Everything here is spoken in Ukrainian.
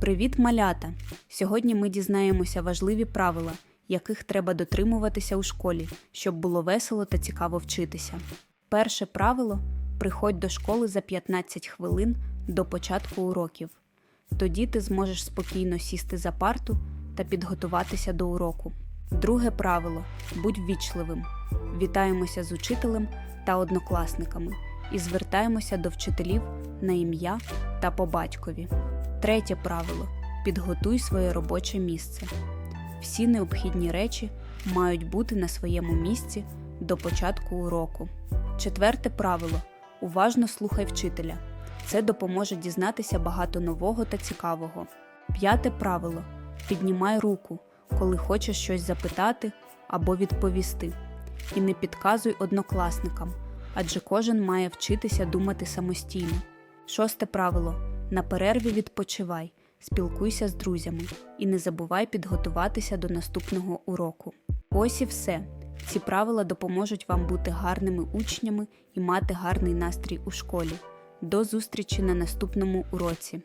Привіт, малята! Сьогодні ми дізнаємося важливі правила, яких треба дотримуватися у школі, щоб було весело та цікаво вчитися. Перше правило приходь до школи за 15 хвилин до початку уроків. Тоді ти зможеш спокійно сісти за парту та підготуватися до уроку. Друге правило будь ввічливим. Вітаємося з учителем та однокласниками і звертаємося до вчителів на ім'я та по батькові. Третє правило підготуй своє робоче місце. Всі необхідні речі мають бути на своєму місці до початку уроку. Четверте правило уважно слухай вчителя. Це допоможе дізнатися багато нового та цікавого. П'яте правило піднімай руку, коли хочеш щось запитати або відповісти. І не підказуй однокласникам, адже кожен має вчитися думати самостійно. Шосте правило на перерві відпочивай, спілкуйся з друзями і не забувай підготуватися до наступного уроку. Ось і все. Ці правила допоможуть вам бути гарними учнями і мати гарний настрій у школі. До зустрічі на наступному уроці!